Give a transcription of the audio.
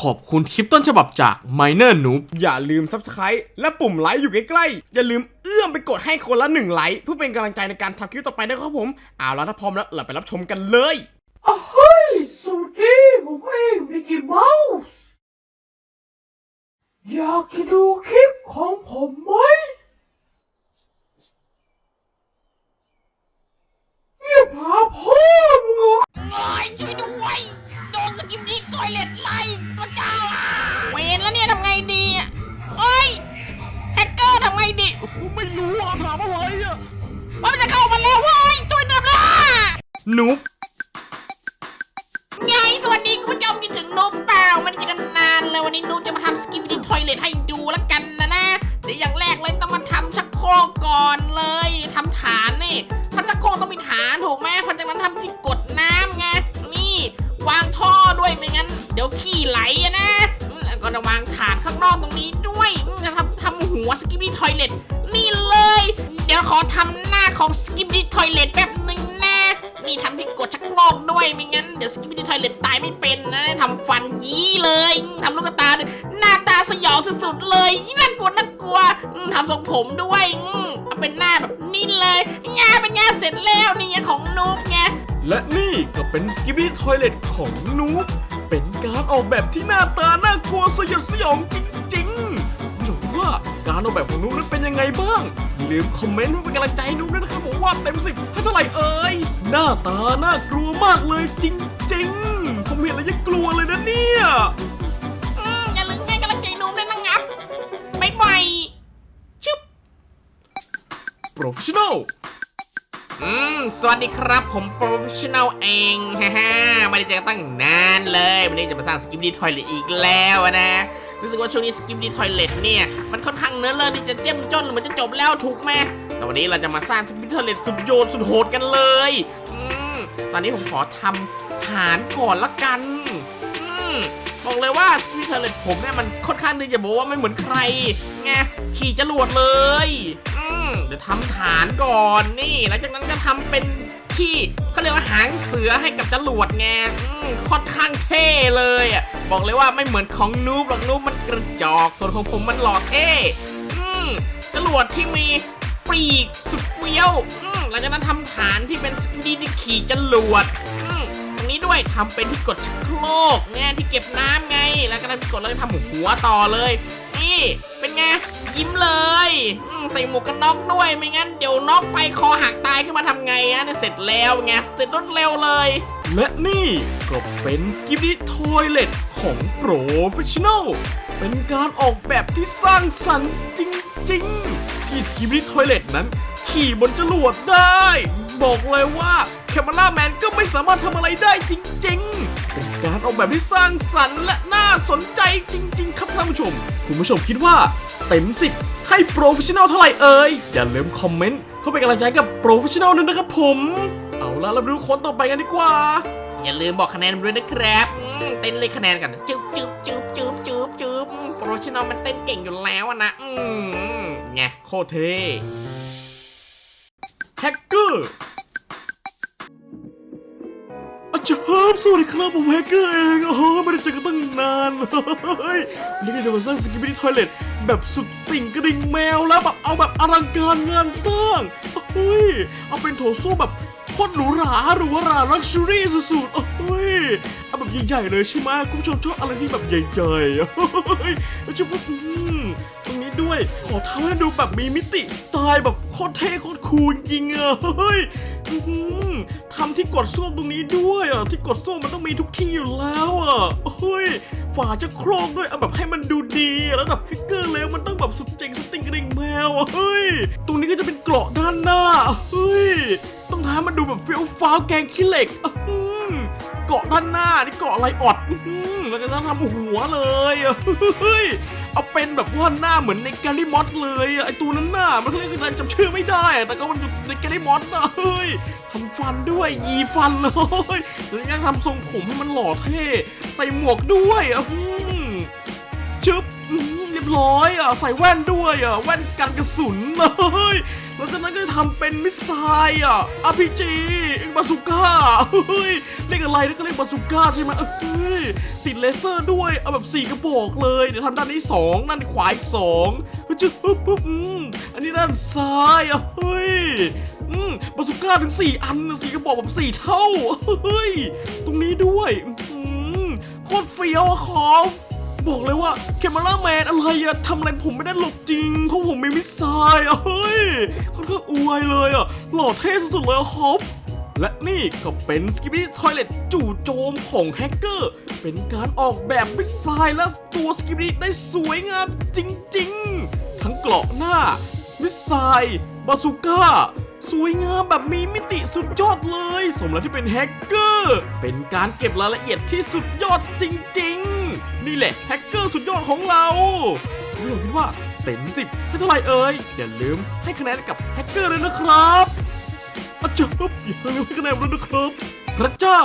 ขอบคุณคลิปต้นฉบับจาก Miner Noob อย่าลืม Subscribe และปุ่มไลค์อยู่ใกล้ๆ อย่าลืมเอื้อมไปกดให้คนละหนึ่งไลค์เพื่อเป็นกำลังใจในการทำคลิปต่อไปนะครับผมเอาแล้วถ้าพร้อมแล้วเราไปรับชมกันเลยอ้าวเฮ้ยสวัสดีผมเองมิกกี้เมาส์อยากจะดูคลิปของผมไหมเงียบหาพ่อมึงเหรอโอ้ยช่วยด้วย โดนสกิมดี้ทอยเล็ตไล่พระเจ้าอะเวนแล้วเนี่ยทำไงดีอะโอ้ยแฮกเกอร์ทำไงดีไม่รู้อะถามอะไรอะว่ามันจะเข้ามาแล้วเว้ยช่วยเดือบละนูบไงสวัสดีคุณผู้ชมคิดถึงนุ๊กเปล่าไม่ได้เจอกันนานเลยวันนี้นุ๊กจะมาทำสกิมดี้ทอยเล็ตให้ดูแล้วกันนะนะเดี๋ยวอย่างแรกเลยต้องมาทำชักโครกก่อนเลยทำฐานนี่ทำชักโครกต้องมีฐานถูกไหมพอจากนั้นทำที่กดน้ำไงนี่วางท่อด้วยไม่งั้น เดี๋ยวขี้ไหลอะนะแล้วก็จะวางฐานข้างนอกตรงนี้ด้วยอืมจะทำทำหัวสกิปปี้ทอยเล็ตนี่เลย เดี๋ยวขอทำหน้าของสกิปปี้ทอยเล็ตแป๊บหนึ่งนะนี่ทำที่กดชักโครกด้วยไม่งั้นเดี๋ยวสกิปปี้ทอยเล็ตตายไม่เป็นนะทำฟันยี้เลยทำลูกตาด้วยหน้าตาสยองสุดๆเลยน่ากลัวน่ากลัวทำทรงผมด้วยเอาเป็นหน้าแบบนี่เลยงาเป็นงาเสร็จแล้วนี่ไงของนูบไง และนี่ก็เป็นสกิ p ปี้ทอยเลตของนูบเป็นการออกแบบที่หน้าตาน่ากลัวสยดสยองจริงๆคุณผู้ชมคิดว่าการออกแบบของนูบนั้นเป็นยังไงบ้างอย่าลืมคอมเมนต์เพื่อเป็นกำลังใจให้นูบด้วยนะครับผมว่าเต็มสิบให้เท่าไหร่เอ่ยหน้าตาน่ากลัวมากเลยจริงๆผมเห็นแล้วยังกลัวเลยนะเนี่ยอืมอย่าลืมให้กำลังใจนูบด้วยนะครับบ๊ายบายชึ อืม สวัสดีครับผมโปรเฟชชั่นอลเองฮ่าฮ่าไม่ได้เจอกันตั้งนานเลย วันนี้จะมาสร้างสกิปดีทอยเลตอีกแล้วนะ รู้สึกว่าช่วงนี้สกิปดีทอยเลตเนี่ย มันค่อนข้างเนื้อเรื่องที่จะเจ้มจนเหมือนจะจบแล้วถูกไหมแต่วันนี้เราจะมาสร้างสกิปดีทอยเลตสุดโยนสุดโหดกันเลยอืมตอนนี้ผมขอทำฐานก่อนละกันอืม บอกเลยว่าสกิปปี้ทอยเลตผมเนี่ยมันค่อนข้างที่จะบอกว่าไม่เหมือนใครไงขี่จรวดเลยอืมเดี๋ยวทำฐานก่อนนี่แล้วจากนั้นก็ทำเป็นที่เขาเรียกว่าหางเสือให้กับจรวดไงค่อนข้างเท่เลยอะบอกเลยว่าไม่เหมือนของนูบหรอกนูบมันกระจอกส่วนของผมมันหล่อเท่อืมจรวดที่มีปีกสุดเฟี้ยวหลังจากนั้นทำฐานที่เป็นสกินดี้ที่ขี่จรวดอืมตรงนี้ ด้วยทำเป็นที่กดชักโครกเนี่ยที่เก็บน้ำไง แล้วก็ทำที่กดแล้วก็ทำหัวต่อเลย นี่เป็นไงยิ้มเลยใส่หมวกกันน็อกด้วยไม่งั้นเดี๋ยวน็อกไปคอหักตายขึ้นมาทำไงอะเนี่ยเสร็จแล้วไงเสร็จรวดเร็วเลย และนี่ก็เป็นสกิ p ปี้ทอยเลตของโปรเฟชชั่นอลเป็นการออกแบบที่สร้างสรรค์จริง ๆ ที่สกิ p ปี้ทอยเลตนั้น ขี่บนจรวดได้ บอกเลยว่าแคม e ราแมนก็ไม่สามารถทำอะไรได้จริงๆ เป็นการออกแบบที่สร้างสรรค์และน่าสนใจจริง ๆ ครับท่านผู้ชม คุณผู้ชมคิดว่าเต็มสิบให้โปรเฟชชั่นอลเท่าไหร่เอ่ย อย่าลืมคอมเมนต์เพื่อเป็นกำลังใจกับโปรเฟชชั่นอลด้วยนะครับผม เอาล่ะเราไปดูคนต่อไปกันดีกว่า อย่าลืมบอกคะแนนด้วยนะครับอืมเต้นเลยคะแนนกันจึ๊บจึ๊บจึ๊บจึ๊บจึ๊บจึ๊บโปรเฟชชั่นอลมันเต้นเก่งอยู่แล้วอะนะ อืมไงโคตรเท่ แฮกเกอร์อาจารย์สวัสดีครับผมแฮกเกอร์เองโอ้โหไม่ได้เจอกันตั้งนานเฮ้ยวันนี้ก็จะมาสร้างสกิปปี้ทอยเลตแบบสุดติ่งกระดิ่งแมวแล้วแบบเอาแบบอลังการงานสร้างเฮ้ยเอาเป็นโถส้วมแบบโคตรหรูหราหรูหราลักชัวรี่สุดๆเฮ้ยเอาแบบใหญ่ๆเลยใช่ไหมคุณผู้ชมชอบอะไรที่แบบใหญ่ๆเฮ้ยจะพูดอืมตรงนี้ ด้วย ขอทำให้ดูแบบมีมิติสไตล์แบบโคตรเท่โคตรคูลจริงอะเฮ้ยทำที่กดส้วมตรงนี้ด้วยอะที่กดส้วมมันต้องมีทุกที่อยู่แล้วอะเฮ้ยฝาจะโครงด้วยเอาแบบให้มันดูดีแล้วแบบแฮกเกอร์แล้วมันต้องแบบสุดเจ๋งสติงกระดิ่งแมวอะเฮ้ยตรงนี้ก็จะเป็นเกราะด้านหน้าเฮ้ยต้องทำมันดูแบบเฟี้ยวฟ้าวแกงขี้เหล็ก เกาะด้านหน้านี่เกาะอะไรออดอื้อหือแล้วก็จะทำหัวเลยเฮ้ยเอาเป็นแบบว่าหน้าเหมือนในแกลลี่มอสเลยอะไอตัวนั้นน่ะมันเรียกอะไรจำชื่อไม่ได้อะแต่ก็มันอยู่ในแกลลี่มอสนะเฮ้ยทำฟันด้วยยีฟันเลยแล้วยังทำทรงผมให้มันหล่อเท่ใส่หมวกด้วยอะอืมชึบอืมเรียบ ร้อยอะใส่แว่นด้วยอะแว่นกันกระสุนเฮ้ยแล้วจากนั้นก็ทำเป็นมิสไซล์อะ RPG บาซูก้าเฮ้ยเรียกอะไรนะก็เรียกบาซูก้าใช่ไหมเฮ้ยติดเลเซอร์ด้วยเอาแบบสี่กระบอกเลยเดี๋ยวทำด้านนี้สองด้านขวาอีกสองจึ๊บปุ๊บปุ๊บอืมอันนี้ด้านซ้ายอะเฮ้ยอืมบาซูก้าถึงสี่อันสี่กระบอกแบบสี่เท่าเฮ้ยตรงนี้ด้วยอืมโคตรเฟี้ยวอะคอฟ บอกเลยว่าเคม e ราแมนอะไรอะทำอะไรผมไม่ได้หลบจริงเพราะผมมีมิสไซล์อะเฮ้ยค่อนข้างอวยเลยอะหล่อเท่สุดๆเลยอะครับ และนี่ก็เป็นสกิปปี้ทอยเลตจู่โจมของแฮกเกอร์ เป็นการออกแบบมิสไซล์และตัวสกิปปี้ได้สวยงามจริงๆ ทั้งเกราะหน้า มิสไซล์บาซูก้าสวยงามแบบมีมิติสุดยอดเลย สมแล้วที่เป็นแฮกเกอร์ เป็นการเก็บรายละเอียดที่สุดยอดจริง ๆ นี่แหละแฮกเกอร์สุดยอดของเราผมอยากคิดว่าเต็มสิบให้เท่าไหร่เอ่ย อย่าลืมให้คะแนนกับแฮกเกอร์เลยนะครับอาจารย์อย่าลืมให้คะแนนเลยนะครับ พระเจ้า